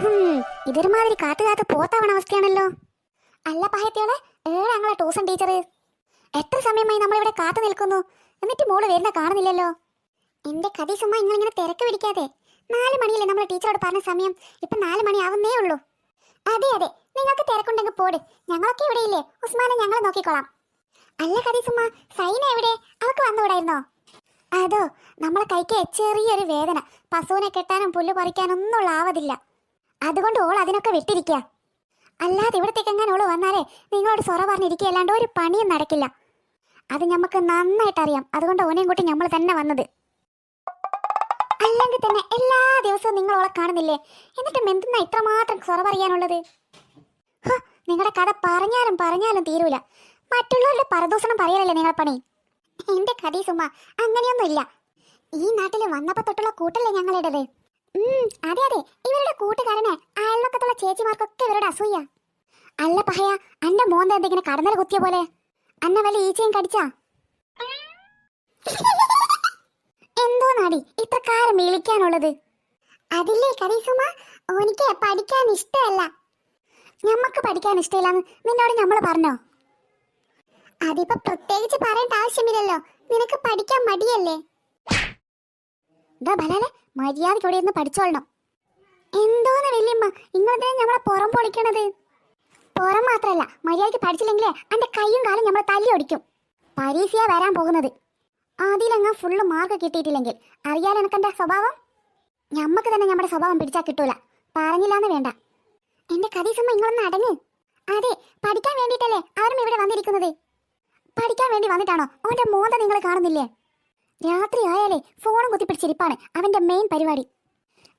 ഇതൊരുമാതിരി കാത്തു കാത്ത് പോത്താവണ അവസ്ഥയാണല്ലോ. അല്ല പഹയത്തിയോളെ ഏഴ് ഞങ്ങളെ ട്യൂഷൻ ടീച്ചർ എത്ര സമയമായി നമ്മളിവിടെ കാത്തു നിൽക്കുന്നു? എന്നിട്ട് മോൾ വരുന്ന കാണുന്നില്ലല്ലോ. എന്റെ കഥ ചുമ്മാ നിങ്ങളിങ്ങനെ തിരക്ക് പിടിക്കാതെ. നാല് മണിയല്ലേ നമ്മൾ ടീച്ചറോട് പറഞ്ഞ സമയം? ഇപ്പൊ നാല് മണി ആവുന്നേ ഉള്ളൂ. അതെ അതെ. നിങ്ങൾക്ക് തിരക്കുണ്ടെങ്കിൽ പോട്. ഞങ്ങളൊക്കെ ഇവിടെ ഇല്ലേ? ഉസ്മാനെ ഞങ്ങൾ നോക്കിക്കോളാം. അല്ല കദീസുമ്മ സൈന എവിടെ? അവൾക്ക് വന്നുകൂടായിരുന്നോ? അതോ നമ്മളെ കൈക്ക് ചെറിയൊരു വേദന. പശുവിനെ കെട്ടാനും പുല്ല് പറിക്കാനും ഒന്നും ആവതില്ല അതുകൊണ്ട് ഓൾ അതിനൊക്കെ വിട്ടിരിക്കുക അല്ലാതെ ഇവിടത്തേക്ക് എങ്ങനെ ഓൾ വന്നാലേ നിങ്ങളോട് സൊറ പറഞ്ഞിരിക്കുക അല്ലാണ്ട് ഒരു പണിയും നടക്കില്ല. അത് നമുക്ക് നന്നായിട്ട് അറിയാം അതുകൊണ്ട് ഓനെയും കൂട്ടി നമ്മൾ തന്നെ വന്നത്. അല്ലെങ്കിൽ തന്നെ എല്ലാ ദിവസവും നിങ്ങൾ ഓളെ കാണുന്നില്ലേ? എന്നിട്ടും എന്തെന്നാ ഇത്രമാത്രം സൊറ പറയാനുള്ളത്? നിങ്ങളുടെ കഥ പറഞ്ഞാലും പറഞ്ഞാലും തീരൂല. മറ്റുള്ളവരുടെ പരദൂഷണം പറയലല്ലേ നിങ്ങളെ പണി? എന്റെ കഥീസുമ്മ അങ്ങനെയൊന്നുമില്ല. ഈ നാട്ടിൽ വന്നപ്പോ തൊട്ടുള്ള കൂട്ടല്ലേ ഞങ്ങളുടേത് അതെ അതെ. ചേച്ചിമാർക്കൊക്കെ ഇവരുടെ അസൂയ. അല്ല പഹയ അന്റെ മോന്ത എന്തെങ്കിലും കടന്നല കുത്തിയ പോലെ. അന്ന വല്ല ഈച്ചയും കടിച്ചാ? എന്തോ നാടി ഇത്ര കാലം വിളിക്കാനുള്ളത്. അതില്ലേ കരീസുമ ഓനിക്ക് പഠിക്കാൻ ഇഷ്ടമല്ല. ഞമ്മക്ക് പഠിക്കാൻ ഇഷ്ടമില്ലെന്ന് നിന്നോട് നമ്മൾ പറഞ്ഞോ? അതിപ്പോ പ്രത്യേകിച്ച് പറയേണ്ട ആവശ്യമില്ലല്ലോ നിനക്ക് പഠിക്കാൻ മടിയല്ലേ? ഇതാ ബലാലെ മര്യാദയ്ക്ക് ഇവിടെ ഇരുന്ന് പഠിച്ചോളണം. എന്തോന്ന് ഇന്നത്തെ നമ്മളെ പുറം പൊളിക്കണത്? പുറം മാത്രല്ല മര്യാദയ്ക്ക് പഠിച്ചില്ലെങ്കിലേ അന്റെ കൈയും കാലും ഞമ്മളെ തല്ലി ഒടിക്കും. പരീക്ഷയാ വരാൻ പോകുന്നത്. അതിലങ്ങ് ഫുള്ള് മാർക്ക് കിട്ടിയിട്ടില്ലെങ്കിൽ അറിയാലോ എനക്കെന്റെ സ്വഭാവം? ഞമ്മക്ക് തന്നെ നമ്മുടെ സ്വഭാവം പിടിച്ചാ കിട്ടൂല. പറഞ്ഞില്ലാന്ന് വേണ്ട. എന്റെ കഥീസമ്മ ഇങ്ങളൊന്ന് അടങ്ങ്. അതെ പഠിക്കാൻ വേണ്ടിയിട്ടല്ലേ അവരും ഇവിടെ വന്നിരിക്കുന്നത്. പഠിക്കാൻ വേണ്ടി വന്നിട്ടാണോ? അവന്റെ മോന്ത നിങ്ങൾ കാണുന്നില്ലേ? രാത്രി ആയാലേ ഫോണും കുത്തിപ്പിടിച്ചിരിപ്പാണ് അവന്റെ മെയിൻ പരിപാടി.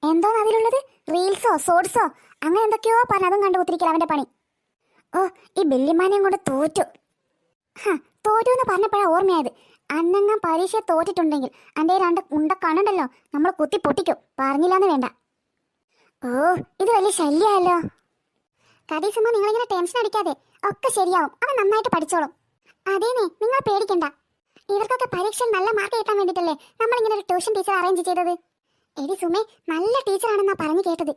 എന്തോന്ന് അതിലുള്ളത്? റീൽസോ ഷോർട്സോ അങ്ങനെ എന്തൊക്കെയോ പറഞ്ഞ അതും കണ്ടു കുത്തിരിക്കല അവന്റെ പണി. ഓ ഈ ബില്ലിമാനെയും കൊണ്ട് തോറ്റു. ഹാ തോറ്റു എന്ന് പറഞ്ഞപ്പോഴാണ് ഓർമ്മയായത്. അന്നങ്ങ പരീക്ഷ തോറ്റിട്ടുണ്ടെങ്കിൽ അന്റെ രണ്ട് ഉണ്ട കണ്ണുണ്ടല്ലോ നമ്മൾ കുത്തി പൊട്ടിക്കും. പറഞ്ഞില്ലാന്ന് വേണ്ട. ഓ ഇത് വലിയ ശല്യമല്ലോ കടീസുമ്മ നിങ്ങളിങ്ങനെ ടെൻഷൻ അടിക്കാതെ ഒക്കെ ശരിയാവും. അവൻ നന്നായിട്ട് പഠിച്ചോളും. അതേനെ നിങ്ങൾ പേടിക്കണ്ട. ഇവർക്കൊക്കെ പരീക്ഷയിൽ നല്ല മാർക്ക് കിട്ടാൻ വേണ്ടിയിട്ടല്ലേ നമ്മളിങ്ങനെ ഒരു ട്യൂഷൻ ടീച്ചർ അറേഞ്ച് ചെയ്തത്? എടി സുമേ നല്ല ടീച്ചറാണെന്നാ പറഞ്ഞു കേട്ടത്.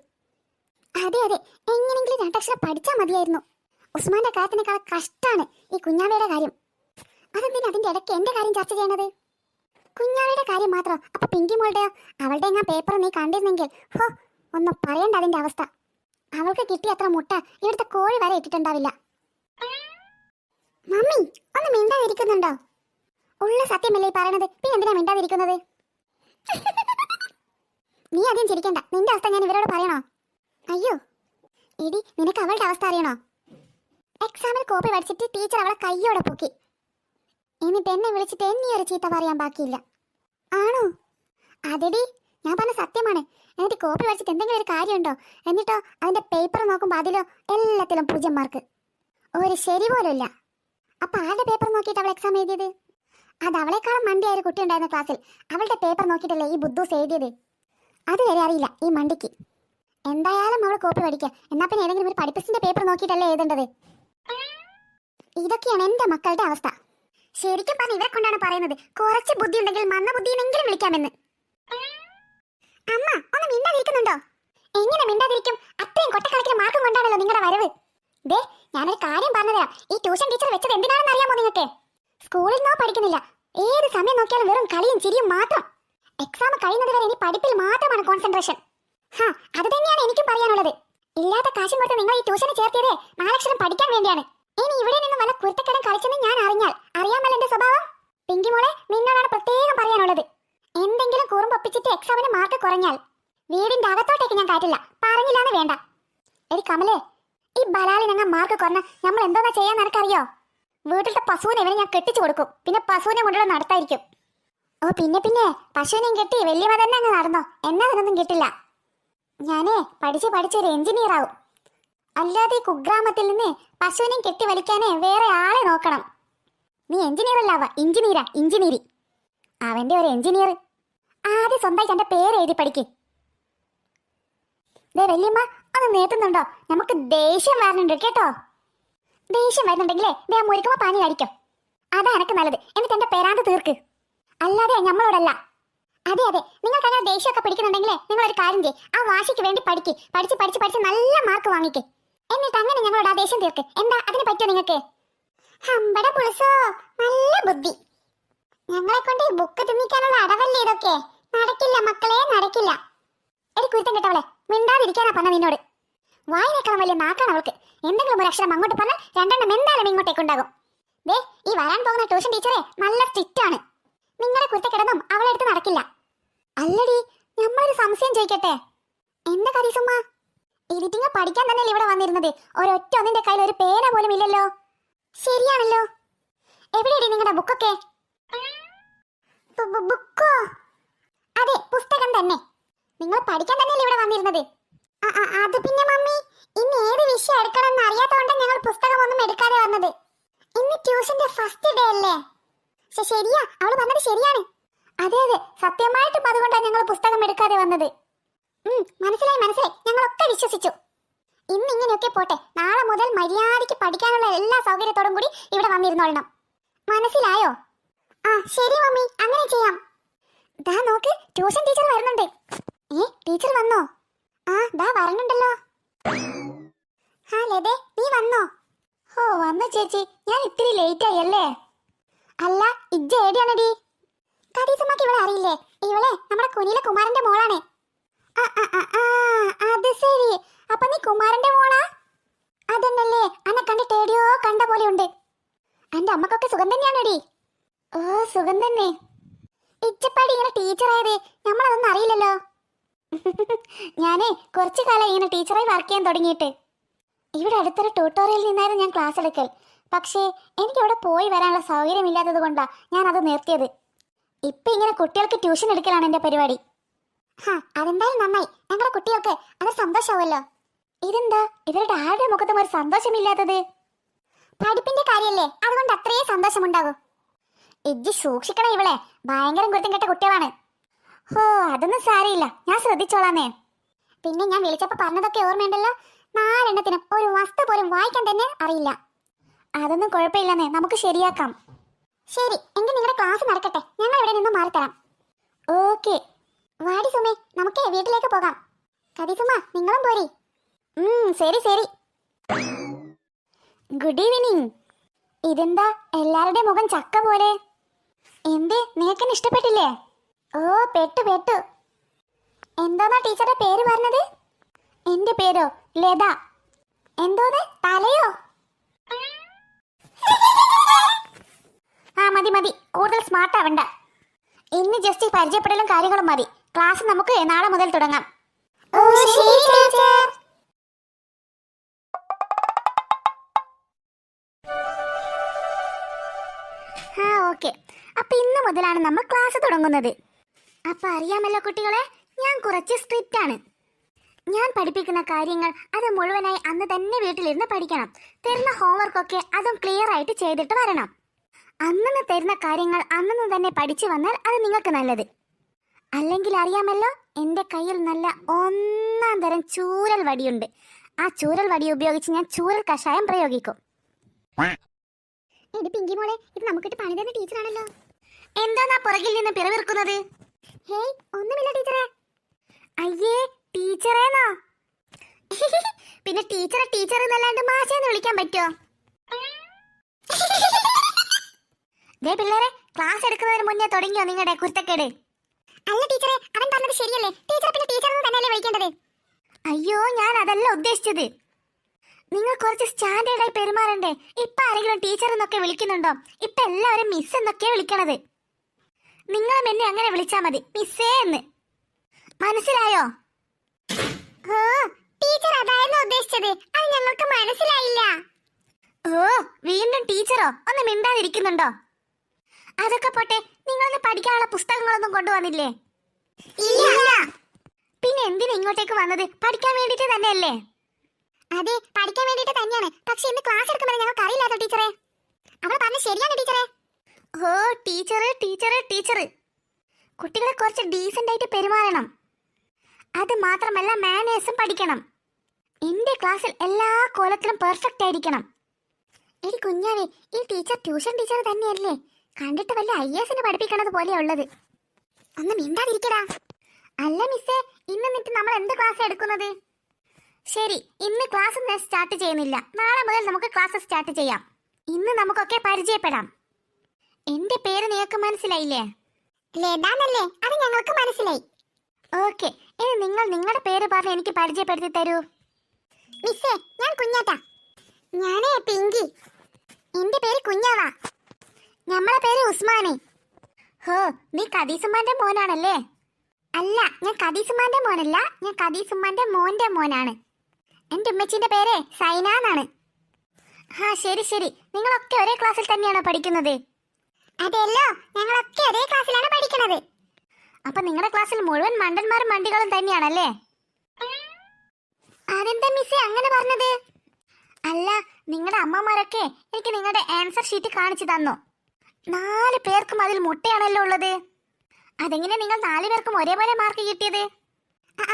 അതെ അതെ എങ്ങനെങ്കിലും രണ്ടക്ഷരം പഠിച്ചാൽ മതിയായിരുന്നു. ഉസ്മാന്റെ കാര്യത്തിനേക്കാൾ കഷ്ടാണ് ഈ കുഞ്ഞാവയുടെ കാര്യം. അതെന്തിനാ അതിന്റെ ഇടയ്ക്ക് എന്റെ കാര്യം ചർച്ച ചെയ്യണത്? കുഞ്ഞാവയുടെ കാര്യം മാത്രം? അപ്പൊ പിങ്കി മോളുടെയോ? അവളുടെ എങ്ങാ പേപ്പർ നീ കണ്ടിരുന്നെങ്കിൽ ഹോ ഒന്ന് പറയണ്ട അതിന്റെ അവസ്ഥ. അവൾക്ക് കിട്ടിയ അത്ര മുട്ട ഇവിടുത്തെ കോഴി വരെ ഇട്ടിട്ടുണ്ടാവില്ല. മമ്മി ഒന്ന് മിണ്ടാതിരിക്കുന്നുണ്ടോ? ഉള്ള സത്യമല്ലേ പറയണത്? പിന്നെ എന്തിനാ മിണ്ടാതിരിക്കുന്നത്? നീ അധികം ചിരിക്കണ്ട. നിന്റെ അവസ്ഥ ഞാൻ ഇവരോട് പറയണോ? അയ്യോ. എടി നിനക്ക് അവളുടെ അവസ്ഥ അറിയണോ? എക്സാമിൽ കോപ്പി പഠിച്ചിട്ട് ടീച്ചർ അവളെ കയ്യോടെ പൊക്കി. എന്നിട്ട് എന്നെ വിളിച്ചിട്ട് എന്നെ ഒരു ചീത്ത പറയാൻ ബാക്കിയില്ല. ആണോ? അതെടി ഞാൻ പറഞ്ഞ സത്യമാണ്. എന്നിട്ട് കോപ്പി പഠിച്ചിട്ട് എന്തെങ്കിലും ഒരു കാര്യമുണ്ടോ? എന്നിട്ടോ അതിന്റെ പേപ്പർ നോക്കുമ്പോൾ അതിലോ എല്ലാത്തിലും പൂജ്യം മാർക്ക് ഒരു ശരി പോലും ഇല്ല അപ്പൊ ആരുടെ പേപ്പർ നോക്കിയിട്ട് അവൾ എക്സാം എഴുതിയത്? അത് അവളെക്കാളും മണ്ടിയായ ഒരു കുട്ടി ഉണ്ടായിരുന്ന ക്ലാസ്സിൽ അവളുടെ പേപ്പർ നോക്കിയിട്ടല്ലേ ഈ ബുദ്ധൂസ് എഴുതിയത്? അത് വരെ അറിയില്ല ഈ മണ്ടിക്ക്. എന്തായാലും അവൾ കോപ്പി പഠിക്കുക എന്നാ പിന്നെ ഏതെങ്കിലും ഒരു പഠിപ്പിച്ചിന്റെ പേപ്പർ നോക്കിയിട്ടല്ലേ എഴുതേണ്ടത്? ഇതൊക്കെയാണ് എന്റെ മക്കളുടെ അവസ്ഥ. ശരിക്കും പറഞ്ഞ ഇവരെ കൊണ്ടാണ് പറയുന്നത്. കുറച്ച് ബുദ്ധി ഉണ്ടെങ്കിൽ മന്ദബുദ്ധിയെന്നെങ്കിലും വിളിക്കാമെന്ന്. അമ്മ ഒന്ന് മിണ്ടാതിരിക്കുന്നുണ്ടോ? എങ്ങനെ മിണ്ടാതിരിക്കും? അത്രയും കൊട്ടക്കണക്കിന് മാർക്കും കൊണ്ടാണല്ലോ നിങ്ങളുടെ വരവ്. ദേ ഞാനൊരു കാര്യം പറഞ്ഞതാ ഈ ട്യൂഷൻ ടീച്ചർ വെച്ചത് എന്തിനാണെന്ന് അറിയാമോ നിങ്ങൾക്ക് സ്കൂളിൽ നിന്നോ പഠിക്കുന്നില്ല. ഏത് സമയം നോക്കിയാലും വെറും കളിയും ചിരിയും മാത്രം. എക്സാം കഴിയുന്നത് വരെ ഇനി പഠിപ്പിൽ മാത്രമാണ് കോൺസെൻട്രേഷൻ ഹാ അത് തന്നെയാണ് എനിക്കും പറയാനുള്ളത്. ഇല്ലാത്ത കാശും കൊടുത്ത് നിങ്ങൾ ഈ ട്യൂഷന് ചേർത്തിയത് നാലക്ഷരം പഠിക്കാൻ വേണ്ടിയാണ്. ഇനി ഇവിടെ നിന്ന് വല്ല കുരുത്തക്കടം കളിച്ചെന്ന് ഞാൻ അറിഞ്ഞാൽ അറിയാമല്ലോ എന്റെ സ്വഭാവം? പിങ്കി മോളെ നിന്നോടാണ് പ്രത്യേകം പറയാനുള്ളത്. എന്തെങ്കിലും കുറുമ്പൊപ്പിച്ചിട്ട് എക്സാമിന് മാർക്ക് കുറഞ്ഞാൽ വീടിന്റെ അകത്തോട്ടേക്ക് ഞാൻ കാറ്റില്ല. പറഞ്ഞില്ലാന്ന് വേണ്ട. എടി കമലേ ഈ ബലാലിനങ്ങ മാർക്ക് കുറഞ്ഞ നമ്മൾ എന്തോന്നാ ചെയ്യാൻ നിനക്കറിയോ? വീട്ടിലത്തെ പശുവിനെ ഇവനെ ഞാൻ കെട്ടിച്ചു കൊടുക്കും. പിന്നെ പശുവിനെ കൊണ്ടുള്ള നടത്തായിരിക്കും ഓ പിന്നെ പിന്നെ. പശുവിനെയും കെട്ടി വലിയ തന്നെ അങ്ങ് നടന്നോ. എന്നാ അതിനൊന്നും കിട്ടില്ല. ഞാനേ പഠിച്ച് പഠിച്ചൊരു എഞ്ചിനീയർ ആവും. അല്ലാതെ ഈ കുഗ്രാമത്തിൽ നിന്ന് പശുവിനെയും കെട്ടി വലിക്കാനേ വേറെ ആളെ നോക്കണം. നീ എഞ്ചിനീയർ അല്ലാവ എഞ്ചിനീയറാ എഞ്ചിനീയറി അവന്റെ ഒരു എഞ്ചിനീയർ ആദ്യം സ്വന്തമായിട്ട് എന്റെ പേര് എഴുതി പഠിക്ക്. ദേ വല്യമ്മ ഒന്ന് നേട്ടുന്നുണ്ടോ നമുക്ക് ദേഷ്യം വരുന്നുണ്ട് കേട്ടോ. ദേഷ്യം വരുന്നുണ്ടെങ്കിലേ ദേ മുരുക്കുമ്പോ പാനി കഴിക്കും. അതാ എനക്ക് നല്ലത്. എന്നിട്ട് എന്റെ പേരാണ്ട് തീർക്ക്. അല്ലാതെ നമ്മളോടല്ല അതെ അതെ. നിങ്ങൾക്ക് അങ്ങനെ ദേഷ്യമൊക്കെ പിടിക്കുന്നുണ്ടെങ്കിൽ നിങ്ങൾ ഒരു കാര്യം ചെയ്യ്. ആ വാശിക്ക് വേണ്ടി പഠിക്ക്. പഠിച്ച് പഠിച്ച് പഠിച്ച് നല്ല മാർക്ക് വാങ്ങിക്ക്. എന്നിട്ട് അങ്ങനെ ഞങ്ങളോട് ആ ദേഷ്യം തീർക്ക്. എന്താ? അതിന് പറ്റുമോ നിങ്ങൾക്ക്? ഹമ്പട പുളിസോ. നല്ല ബുദ്ധി. ഞങ്ങളെ കൊണ്ട് ഈ ബുക്ക് തിന്നിക്കാനുള്ള അടവല്ലേ ഇതൊക്കെ? നടക്കില്ല മക്കളെ നടക്കില്ല. എടി കുരുത്തം കേട്ടവളെ മിണ്ടാതിരിക്കാനാ പറഞ്ഞ നിന്നോട്. വായനേക്കാളും വലിയ നാക്കാണ് അവൾക്ക്. എന്തെങ്കിലും ഒരു അക്ഷരം അങ്ങോട്ട് പറഞ്ഞാൽ രണ്ടെണ്ണം എന്തായാലും ഇങ്ങോട്ടേക്കുണ്ടാകും ദേ ഈ വരാൻ പോകുന്ന ട്യൂഷൻ ടീച്ചറെ നല്ല സ്ട്രിക്റ്റ് ആണ്. നിങ്ങളുടെ കുരുത്തക്കിടന്നും അവളെ അടുത്ത് നടക്കില്ല. അല്ലടി നമ്മളൊരു സംശയം ചോദിക്കട്ടെ? എന്താ കരീസുമ്മ എഡിറ്റിംഗ് പഠിക്കാൻ തന്നെയല്ലേ ഇവിടെ വന്നിരുന്നത്? ഒരൊറ്റ ഒന്നിന്റെ കയ്യിൽ ഒരു പേന പോലും ഇല്ലല്ലോ. ശരിയാണല്ലോ. എവിടെയടി നിങ്ങളുടെ ബുക്കൊക്കെ? ബുക്കോ? അതെ പുസ്തകം തന്നെ. നിങ്ങൾ പഠിക്കാൻ തന്നെയല്ലേ ഇവിടെ വന്നിരുന്നത്? അത് പിന്നെ മമ്മി ഇന്ന് ഏത് വിഷയം എടുക്കണം എന്ന് അറിയാത്തതുകൊണ്ട് ഞങ്ങൾ പുസ്തകമൊന്നും എടുക്കാതെ വന്നത്. ഇന്ന് ട്യൂഷന്റെ ഫസ്റ്റ് ഡേ അല്ലേ? ശരിയാ. അവൾ പറഞ്ഞത് ശരിയാണ്. അതെ അതെ. സത്യമായിട്ടും അതുകൊണ്ടാണ് ഞങ്ങൾ പുസ്തകം എടുക്കാതെ വന്നത്. മനസ്സിലായി മനസ്സിലായി. ഞങ്ങളൊക്കെ വിശ്വസിച്ചു. ഇന്ന് ഇങ്ങനെയൊക്കെ പോട്ടെ. നാളെ മുതൽ മര്യാദയ്ക്ക് പഠിക്കാനുള്ള എല്ലാ സൗകര്യത്തോടും കൂടി ഇവിടെ വന്നിരുന്നോളണം. മനസ്സിലായോ? ആ ശരി മമ്മി. അങ്ങനെ ചെയ്യാം. ദാ നോക്ക്. ട്യൂഷൻ ടീച്ചർ വരുന്നുണ്ട്. ഏ ടീച്ചർ വന്നോ? ആ ദാ വരണുണ്ടല്ലോ. ആ ലതേ നീ വന്നോ? ഓ വന്നു ചേച്ചി. ഞാൻ ഇത്തിരി ലേറ്റ് ആയി അല്ലേ? അല്ല ഇജ്ജ ഏടിയാണെടി? കടീസമ്മക്ക് ഇവളെ അറിയില്ലേ? ഇവളെ നമ്മുടെ കുനിയിലെ കുമാരന്റെ മോളാണ്. അത് ശരി. അപ്പൊ നീ കുമാരന്റെ മോളാ? അതന്നല്ലേ അന്നെ കണ്ടിട്ട് എവിടെയോ കണ്ട പോലെ ഉണ്ട് എന്റെ അമ്മക്കൊക്കെ സുഖം തന്നെയാണെടി. ഓ സുഖം തന്നെ. ഇച്ചപ്പാടി ഇങ്ങനെ ടീച്ചറായത്? നമ്മളതൊന്നും അറിയില്ലല്ലോ. ഞാനേ കുറച്ചു കാലം ഇങ്ങനെ ടീച്ചറായി വർക്ക് ചെയ്യാൻ തുടങ്ങിയിട്ട്. ഇവിടെ അടുത്തൊരു ട്യൂട്ടോറിയലിൽ നിന്നായിരുന്നു ഞാൻ ക്ലാസ് എടുക്കൽ. പക്ഷേ എനിക്ക് അവിടെ പോയി വരാനുള്ള സൗകര്യമില്ലാത്തത് കൊണ്ടാണ് ഞാൻ അത് നിർത്തിയത്. ഇപ്പൊ ഇങ്ങനെ കുട്ടികൾക്ക് ട്യൂഷൻ എടുക്കലാണ് എന്റെ പരിപാടി. ഹാ അതെന്തായാലും നന്നായി. ഞങ്ങളുടെ കുട്ടികൾക്ക് അത് സന്തോഷമാവുമല്ലോ ഇതെന്താ? ഇവരുടെ ആരുടെ മുഖത്തും ഒരു സന്തോഷമില്ലാത്തത്? പഠിപ്പിന്റെ കാര്യല്ലേ? അതുകൊണ്ട് അത്രയേ സന്തോഷമുണ്ടാകും. ഇജ്ജി സൂക്ഷിക്കണം ഇവളെ. ഭയങ്കര കുരുത്തം കെട്ട കുട്ടികളാണ്. ഹോ അതൊന്നും സാരയില്ല ഞാൻ ശ്രദ്ധിച്ചോളാന്നേ. പിന്നെ ഞാൻ വിളിച്ചപ്പോ പറഞ്ഞതൊക്കെ ഓർമ്മയുണ്ടല്ലോ? നാലെണ്ണത്തിനും ഒരു വസ്തു പോലും വായിക്കാൻ തന്നെ അറിയില്ല. അതൊന്നും കുഴപ്പമില്ലെന്നേ. നമുക്ക് ശരിയാക്കാം. ശരി എങ്കിൽ നിങ്ങളുടെ ക്ലാസ് നടക്കട്ടെ. ഞങ്ങൾ ഇവിടെ നിന്ന് മാറിത്തരാം. ഓക്കെ. വാടി സുമേ നമുക്ക് വീട്ടിലേക്ക് പോകാം. കവിസുമ നിങ്ങളും പോരി. ശരി ശരി. ഗുഡ് ഈവനിങ് ഇതെന്താ എല്ലാവരുടെയും മുഖം ചക്ക പോലെ? എന്ത് നിനക്കെന്നെ ഇഷ്ടപ്പെട്ടില്ലേ? ഓ പെട്ടു പെട്ടു. എന്താണ് ടീച്ചറുടെ പേര് പറഞ്ഞത്? എന്റെ പേരോ? ലത. എന്തോന്ന്? തലയോ? ആ മതി മതി. കൂടുതൽ സ്മാർട്ട് ആവണ്ട. ഇന്ന് ജസ്റ്റ് പരിചയപ്പെടലും കാര്യങ്ങളും മതി. ക്ലാസ് നമുക്ക് നാളെ മുതൽ തുടങ്ങാം. ആ ഓക്കെ. അപ്പൊ ഇന്ന് മുതലാണ് നമ്മൾ ക്ലാസ് തുടങ്ങുന്നത്. അപ്പൊ അറിയാമല്ലോ കുട്ടികളെ ഞാൻ കുറച്ച് സ്ട്രിക്റ്റ് ആണ്. ഞാൻ പഠിപ്പിക്കുന്ന കാര്യങ്ങൾ അത് മുഴുവനായി അന്ന് തന്നെ വീട്ടിലിരുന്ന് പഠിക്കണം. തരുന്ന ഹോംവർക്കൊക്കെ അതും ക്ലിയർ ആയിട്ട് ചെയ്തിട്ട് വരണം. അന്നന്ന് തരുന്ന കാര്യങ്ങൾ അന്നന്ന് തന്നെ പഠിച്ചു വന്നാൽ അത് നിങ്ങൾക്ക് നല്ലത്. അല്ലെങ്കിൽ അറിയാമല്ലോ എന്റെ കയ്യിൽ നല്ല ഒന്നാം തരം ചൂരൽ വടിയുണ്ട്. ആ ചൂരൽ വടി ഉപയോഗിച്ച് ഞാൻ ചൂരൽ കഷായം പ്രയോഗിക്കും. എടി പിങ്കി മോളെ ഇത് നമുക്കിട്ട് പണി തരുന്ന ടീച്ചറാണല്ലോ. എന്താ പുറകിൽ നിന്ന് പിറവിറുക്കുന്നത്? ഹേയ് ഒന്നുമില്ല ടീച്ചറെ. അയ്യേ ടീച്ചറേന്നോ? പിന്നെ ടീച്ചറെ ടീച്ചർ എന്നല്ലാണ്ട് മാഷേന്ന് വിളിക്കാൻ പറ്റുമോ ദേ പിള്ളേരെ ക്ലാസ് എടുക്കുന്നതിന് മുന്നേ തുടങ്ങിയോ നിങ്ങളുടെ കുരുത്തക്കേട്? അല്ല ടീച്ചറെ അവൻ പറഞ്ഞത് ശരിയല്ലേ? ടീച്ചർ പിന്നെ ടീച്ചർ തന്നെയല്ലേ വിളിക്കേണ്ടത്? അയ്യോ ഞാൻ അതല്ല ഉദ്ദേശിച്ചത്. നിങ്ങൾ കുറച്ച് സ്റ്റാൻഡേർഡായി പെരുമാറണ്ടേ? ഇപ്പൊ ആരെങ്കിലും ടീച്ചർ എന്നൊക്കെ വിളിക്കുന്നുണ്ടോ? ഇപ്പൊ എല്ലാവരും മിസ് എന്നൊക്കെയാ വിളിക്കണത്. നിങ്ങളും എന്നെ അങ്ങനെ വിളിച്ചാ മതി. മിസ്സേ എന്ന്. മനസ്സിലായോ? ടീച്ചർ അതായിരുന്നു ഉദ്ദേശിച്ചത്. അത് ഞങ്ങൾക്ക് മനസ്സിലായില്ല. ഓ വീണ്ടും ടീച്ചറോ? ഒന്ന് മിണ്ടാതിരിക്കുന്നുണ്ടോ? അതൊക്കെ പോട്ടെ നിങ്ങളൊന്ന് പഠിക്കാനുള്ള പുസ്തകങ്ങളൊന്നും കൊണ്ടുവന്നില്ലേ? പിന്നെ എന്തിനാ ഇങ്ങോട്ടേക്ക് വന്നത്? പഠിക്കാൻ വേണ്ടിട്ട് തന്നെയല്ലേ? അതെ പഠിക്കാൻ വേണ്ടിട്ട് തന്നെയാണ്. പക്ഷെ ഇന്ന് ക്ലാസ് എടുക്കുമ്പോൾ ഞങ്ങൾക്ക് അറിയില്ലാട്ടോ ടീച്ചറെ? അവൾ പറഞ്ഞ ശരിയാണ് ടീച്ചറെ. ഓ ടീച്ചർ ടീച്ചർ ടീച്ചർ കുട്ടികളെ കുറച്ച് ഡീസന്റ് ആയിട്ട് പെരുമാറണം. അത് മാത്രമല്ല മാനേഴ്സും പഠിക്കണം. എന്റെ ക്ലാസ്സിൽ എല്ലാ കോലത്തിലും പെർഫെക്റ്റ് ആയിരിക്കണം. എടി കുഞ്ഞാവേ ഈ ടീച്ചർ ട്യൂഷൻ ടീച്ചർ തന്നെയല്ലേ? കണ്ടിട്ട് വല്ല ഐ എസിന് പഠിപ്പിക്കണത് പോലെ ഉള്ളത്. ഒന്ന് മിണ്ടാതിരിക്കടാ. അല്ല മിസ്സേ ഇന്ന് നിന്നിട്ട് നമ്മൾ എന്ത് ക്ലാസ് എടുക്കുന്നത്? ശരി ഇന്ന് ക്ലാസ് സ്റ്റാർട്ട് ചെയ്യുന്നില്ല. നാളെ മുതൽ നമുക്ക് ക്ലാസ് സ്റ്റാർട്ട് ചെയ്യാം. ഇന്ന് നമുക്കൊക്കെ പരിചയപ്പെടാം. എന്റെ പേര് നിങ്ങൾക്ക് മനസ്സിലായില്ലേ? ലതാന്നല്ലേ അത് ഞങ്ങൾക്ക് മനസ്സിലായി. ഓക്കെ ഇനി നിങ്ങൾ നിങ്ങളുടെ പേര് പറഞ്ഞ് എനിക്ക് പരിചയപ്പെടുത്തി തരൂ. മിസ്സേ ഞാൻ കുഞ്ഞാറ്റ ഞാനേ പിങ്കി. എന്റെ പേര് കുഞ്ഞാവ. നമ്മളെ പേര് ഉസ്മാനെ. ഹോ നീ കദീസുമാന്റെ മോനാണല്ലേ? അല്ല ഞാൻ കദീസുമാന്റെ മോനല്ല ഞാൻ കദീസുമാന്റെ മോന്റെ മോനാണ്. എന്റെ ഉമ്മച്ചിന്റെ പേര് സൈന എന്നാണ്. ആ ശരി ശരി. നിങ്ങളൊക്കെ ഒരേ ക്ലാസ്സിൽ തന്നെയാണോ പഠിക്കുന്നത്? അതെല്ലോ ഞങ്ങളൊക്കെ ഒരേ ക്ലാസ്സിലാണ് പഠിക്കുന്നത് അപ്പൊ നിങ്ങളുടെ ക്ലാസ്സിൽ മുഴുവൻ മണ്ടന്മാരും മണ്ടികളും തന്നെയാണല്ലേ? അതെന്താ മിസ്സേ അങ്ങനെ പറഞ്ഞത്? അല്ല നിങ്ങളുടെ അമ്മമാരൊക്കെ എനിക്ക് നിങ്ങളുടെ ആൻസർ ഷീറ്റ് കാണിച്ചു തന്നു. നാല് പേർക്കും അതിൽ മുട്ടയാണല്ലോ ഉള്ളത്. അതെങ്ങനെ നിങ്ങൾ നാല് പേർക്കും ഒരേപോലെ മാർക്ക് കിട്ടിയത്?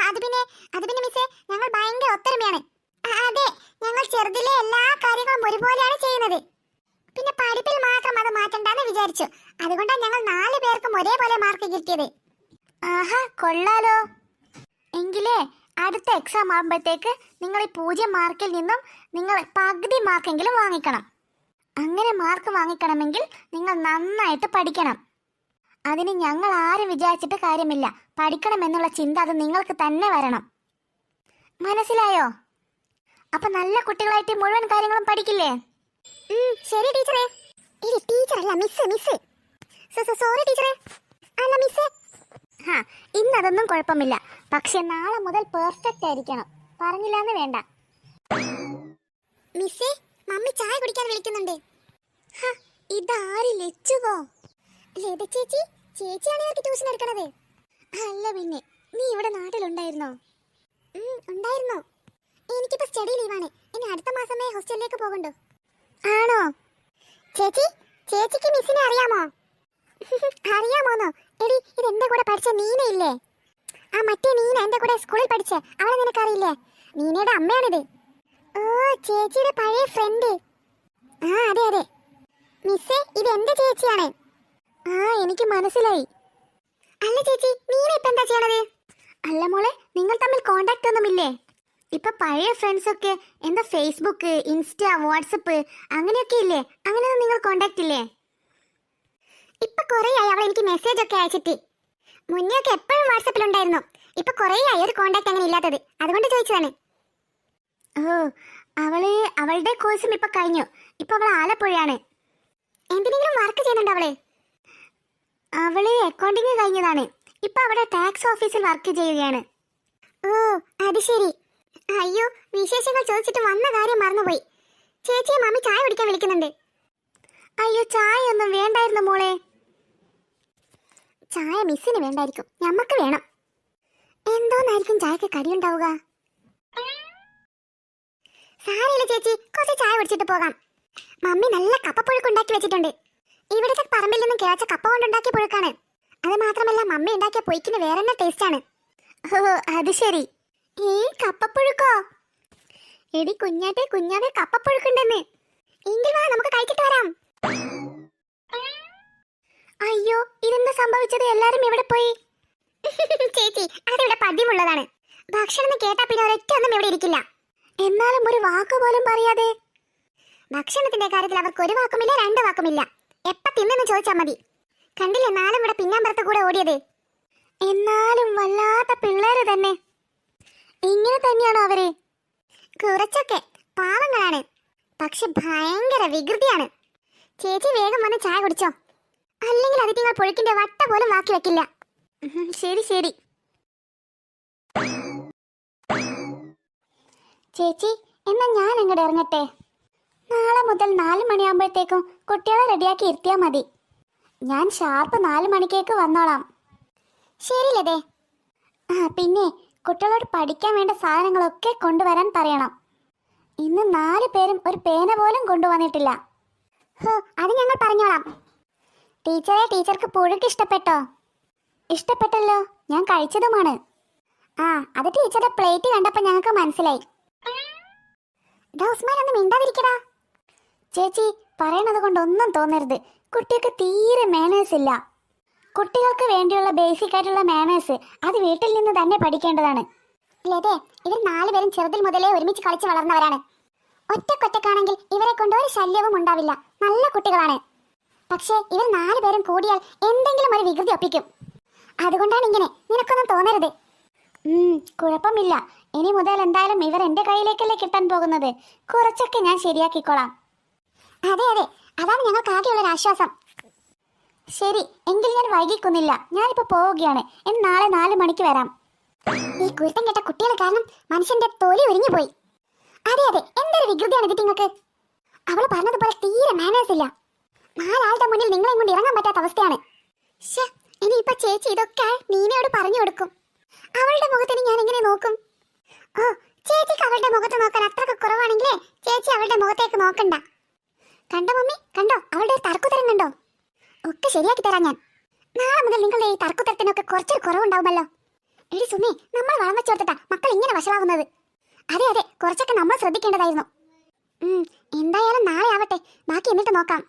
അത് പിന്നെ അത് പിന്നെ മിസ്സേ ഞങ്ങൾ ഭയങ്കര ഒത്തൊരുമയാണ്. അതെ ഞങ്ങൾ ചെറുതിലെ എല്ലാ കാര്യങ്ങളും ഒരുപോലെയാണ് ചെയ്യുന്നത്. പിന്നെ പഠിപ്പിൽ മാത്രം അത് മാറ്റണ്ടെന്ന് വിചാരിച്ചു. അതുകൊണ്ടാണ് ഞങ്ങൾ നാല് പേർക്കും ഒരേപോലെ മാർക്ക് കിട്ടിയത്. ആഹാ കൊള്ളാലോ. എങ്കിലേ അടുത്ത എക്സാം ആകുമ്പോഴത്തേക്ക് നിങ്ങൾ ഈ പൂജ്യം മാർക്കിൽ നിന്നും നിങ്ങൾ പകുതി മാർക്കെങ്കിലും വാങ്ങിക്കണം. അങ്ങനെ മാർക്ക് വാങ്ങിക്കണമെങ്കിൽ നിങ്ങൾ നന്നായിട്ട് പഠിക്കണം. അതിന് ഞങ്ങൾ ആരും വിചാരിച്ചിട്ട് കാര്യമില്ല. പഠിക്കണം എന്നുള്ള ചിന്ത അത് നിങ്ങൾക്ക് തന്നെ വരണം. മനസ്സിലായോ? അപ്പൊ നല്ല കുട്ടികളായിട്ട് മുഴുവൻ കാര്യങ്ങളും പഠിക്കില്ലേ? ശരി ടീച്ചറെ. ടീച്ചറല്ല ടീച്ചർ അല്ല മിസ് മിസ് സോറി ടീച്ചറെ. അല്ല മിസ് ഹാ ഇന്നതൊന്നും കുഴപ്പമില്ല. പക്ഷെ നാളെ മുതൽ പെർഫെക്റ്റ് ആയിരിക്കണം. പറഞ്ഞില്ലാന്ന് വേണ്ട. മിസ്സേ മമ്മി ചായ കുടിക്കാൻ വിളിക്കുന്നുണ്ട്. ഇതാര് ലച്ചുവോ? ലത ചേച്ചി ചേച്ചിയാണ് ഇവർക്ക് ട്യൂഷൻ എടുക്കണത്. അല്ല പിന്നെ നീ ഇവിടെ നാട്ടിലുണ്ടായിരുന്നോ? ഉണ്ടായിരുന്നു. എനിക്കിപ്പോ സ്റ്റഡി ലീവാണ് ഇനി അടുത്ത മാസമേ ഹോസ്റ്റലിലേക്ക് പോകണ്ടോ ആണോ? ചേച്ചി ചേച്ചിക്ക് മിസ്സിനെ അറിയാമോ? അറിയാമോന്നോ? എടി ഇത് എന്റെ കൂടെ പഠിച്ച നീന ഇല്ലേ ആ മറ്റേ നീന എന്റെ കൂടെ സ്കൂളിൽ പഠിച്ച അവളെ നിനക്കറിയില്ലേ? നീനയുടെ അമ്മയാണിത്. ഓ ചേച്ചിയുടെ പഴയ ഫ്രണ്ട് ആ അതെ അതെ. മിസ്സേ ഇത് എന്റെ ചേച്ചിയാണ്. ആ എനിക്ക് മനസ്സിലായി. അല്ല ചേച്ചി നീന എന്താ ചെയ്യണത്? അല്ല മോളെ നിങ്ങൾ തമ്മിൽ കോണ്ടാക്ട് ഒന്നുമില്ലേ? ഇപ്പൊ പഴയ ഫ്രണ്ട്സ് ഒക്കെ എന്താ ഫേസ്ബുക്ക് ഇൻസ്റ്റ വാട്സപ്പ് അങ്ങനെയൊക്കെ ഇല്ലേ? അങ്ങനെയൊന്നും നിങ്ങൾ കോണ്ടാക്ട് ഇല്ലേ? ഇപ്പൊ കുറേയായി അവൾ എനിക്ക് മെസ്സേജ് ഒക്കെ അയച്ചിട്ട്. മുന്നേ ഒക്കെ എപ്പോഴും വാട്സപ്പിൽ ഉണ്ടായിരുന്നു. ഇപ്പൊ ആയി ഒരു കോണ്ടാക്ട് അങ്ങനെ ഇല്ലാത്തത്. അതുകൊണ്ട് ചോദിച്ചതാണ്. ഓ അവൾ അവളുടെ കോഴ്സും ഇപ്പൊ കഴിഞ്ഞു. ഇപ്പൊ അവൾ ആലപ്പുഴയാണ്. എന്തിനെങ്കിലും വർക്ക് ചെയ്യുന്നുണ്ട് അവളെ? അവൾ അക്കൗണ്ടിങ് കഴിഞ്ഞതാണ്. ഇപ്പൊ അവിടെ ടാക്സ് ഓഫീസിൽ വർക്ക് ചെയ്യുകയാണ്. ഓ അത് ശരി. അയ്യോ വിശേഷങ്ങൾ ചോദിച്ചിട്ട് വന്ന കാര്യം മറന്നുപോയി. ചേച്ചിയെ മമ്മി ചായ കുടിക്കാൻ വിളിക്കുന്നുണ്ട്. അയ്യോ ചായ ഒന്നും വേണ്ടായിരുന്നു മോളെ. ചായ മിസ്സിന് വേണ്ടായിരിക്കും. ഞമ്മക്ക് വേണം. എന്തോന്നായിരിക്കും ചായക്ക് കടിയുണ്ടാവുക സാരയില്ല ചേച്ചി കുറച്ച് ചായ കുടിച്ചിട്ട് പോകാം. മമ്മി നല്ല കപ്പപ്പുഴുക്ക് ഉണ്ടാക്കി വെച്ചിട്ടുണ്ട്. ഇവിടുത്തെ പറമ്പിൽ നിന്നും കേച്ച കപ്പ കൊണ്ടുണ്ടാക്കിയ പുഴുക്കാണ്. അത് മാത്രമല്ല മമ്മി ഉണ്ടാക്കിയ പൊയ്ക്കിന് വേറെ തന്നെ ടേസ്റ്റ് ആണ്. ഓ അത് ശരി. ഈ കപ്പപ്പുഴുക്കോ? എടി കുഞ്ഞാട്ടെ കുഞ്ഞാതെ കപ്പപ്പുഴുക്കുണ്ടെന്ന്. എങ്കിൽ വാ നമുക്ക് കഴിച്ചിട്ട് വരാം. അയ്യോ ഇതെന്താ സംഭവിച്ചത്? എല്ലാരും ഇവിടെ പോയി? ചേച്ചി അതിവിടെ പതിവുള്ളതാണ്. ഭക്ഷണം കേട്ടാ പിന്നെ ഒരൊറ്റ ഒന്നും ഇവിടെ ഇരിക്കില്ല. എന്നാലും ഒരു വാക്ക് പോലും പറയാതെ. ഭക്ഷണത്തിന്റെ കാര്യത്തിൽ അവർക്ക് ഒരു വാക്കുമില്ല രണ്ട് വാക്കുമില്ല. എപ്പ തിന്നെന്ന് ചോദിച്ചാൽ മതി. കണ്ടില്ലേ നാലും ഇവിടെ പിന്നാമ്പറത്ത് കൂടെ ഓടിയത്? എന്നാലും വല്ലാത്ത പിള്ളേര് തന്നെ. ഇങ്ങനെ തന്നെയാണോ അവർ? കുറച്ചൊക്കെ പാവങ്ങളാണ്. പക്ഷെ ഭയങ്കര വികൃതിയാണ്. ചേച്ചി വേഗം വന്ന് ചായ കുടിച്ചോ. അല്ലെങ്കിൽ അത് നിങ്ങൾ പുഴുക്കിന്റെ വട്ട പോലും വാക്കി വെക്കില്ല. ശരി ശരി. ചേച്ചി എന്നാ ഞാൻ അങ്ങോട്ട് ഇറങ്ങട്ടെ? നാളെ മുതൽ നാല് മണിയാകുമ്പോഴത്തേക്കും കുട്ടികളെ റെഡിയാക്കി ഇരുത്തിയാൽ മതി. ഞാൻ ഷാർപ്പ് നാല് മണിക്കേക്ക് വന്നോളാം. ശരി ലതേ ആ പിന്നെ കുട്ടികളോട് പഠിക്കാൻ വേണ്ട സാധനങ്ങളൊക്കെ കൊണ്ടുവരാൻ പറയണം. ഇന്ന് നാല് പേരും ഒരു പേന പോലും കൊണ്ടുവന്നിട്ടില്ല. ഹോ അത് ഞങ്ങൾ പറഞ്ഞോളാം. ടീച്ചറെ ടീച്ചർക്ക് പുഴുക്ക് ഇഷ്ടപ്പെട്ടോ? ഇഷ്ടപ്പെട്ടല്ലോ ഞാൻ കഴിച്ചതുമാണ്. ആ അത് ടീച്ചറുടെ പ്ലേറ്റ് കണ്ടപ്പോൾ ഞങ്ങൾക്ക് മനസ്സിലായി. ഒന്ന് മിണ്ടാതിരിക്കടാ. ചേച്ചി പറയണത് കൊണ്ടൊന്നും തോന്നരുത്. കുട്ടികൾക്ക് തീരെ മാനേഴ്സ് ഇല്ല. കുട്ടികൾക്ക് വേണ്ടിയുള്ള ബേസിക് ആയിട്ടുള്ള മാനേഴ്സ് അത് വീട്ടിൽ നിന്ന് തന്നെ പഠിക്കേണ്ടതാണ്. ലതേ ഇവർ നാലുപേരും ചെറുതിൽ മുതലേ ഒരുമിച്ച് കളിച്ച് വളർന്നവരാണ്. ഒറ്റക്കൊറ്റക്കാണെങ്കിൽ ഇവരെ കൊണ്ട് ഒരു ശല്യവും ഉണ്ടാവില്ല. നല്ല കുട്ടികളാണ്. പക്ഷേ ഇവർ നാലുപേരും കൂടിയാൽ എന്തെങ്കിലും ഒരു വികൃതി ഒപ്പിക്കും. അതുകൊണ്ടാണ് ഇങ്ങനെ. നിനക്കൊന്നും തോന്നരുത്. കുഴപ്പമില്ല. ഇനി മുതൽ എന്തായാലും ഇവർ എന്റെ കയ്യിലേക്കല്ലേ കിട്ടാൻ പോകുന്നത്. കുറച്ചൊക്കെ ഞാൻ ശരിയാക്കിക്കോളാം. അതെ അതെ. അതാണ് ഞങ്ങൾക്ക് ആകെയുള്ള ഒരു ആശ്വാസം. ശരി എങ്കിൽ ഞാൻ വൈകിക്കുന്നില്ല. ഞാനിപ്പോ പോവുകയാണ്. എന്ന് നാളെ നാല് മണിക്ക് വരാം. ഈ കുരുത്തം കേട്ട കുട്ടികൾ കാരണം മനുഷ്യന്റെ തൊലി ഒരിഞ്ഞു പോയി. അതെ അതെ. എന്തൊരു വികൃതിയാണ് ഇത് നിങ്ങൾക്ക്? അവൾ പറഞ്ഞതുപോലെ തീരെ മാനേഴ്സ് ഇല്ല. നാലാളുടെ മുന്നിൽ നിങ്ങളെ കൊണ്ട് ഇറങ്ങാൻ പറ്റാത്ത അവസ്ഥയാണ്. ഇനി ഇനിയിപ്പോ ചേച്ചി ഇതൊക്കെ നീനയോട് പറഞ്ഞു കൊടുക്കും. അവളുടെ മുഖത്തിന് ഞാൻ എങ്ങനെ നോക്കും? ഓ ചേച്ചിക്ക് അവളുടെ മുഖത്ത് നോക്കാൻ അത്രയ്ക്ക് കുറവാണെങ്കിലേ ചേച്ചി അവളുടെ മുഖത്തേക്ക് നോക്കണ്ട. കണ്ടോ മമ്മി? കണ്ടോ? അവളുടെ ഒരു കണ്ടോ? ഒക്കെ ശരിയാക്കി തരാം ഞാൻ. നാളെ മുതൽ നിങ്ങളുടെ ഈ തർക്കുത്തരത്തിനൊക്കെ കുറച്ചൊരു കുറവുണ്ടാവുമല്ലോ. എടി സുമി നമ്മൾ വളം വെച്ചോർത്തിട്ടാ മക്കൾ ഇങ്ങനെ വഷളാവുന്നത്. അതെ അതെ കുറച്ചൊക്കെ നമ്മൾ ശ്രദ്ധിക്കേണ്ടതായിരുന്നു. എന്തായാലും നാളെ ആവട്ടെ. ബാക്കി എന്നിട്ട് നോക്കാം.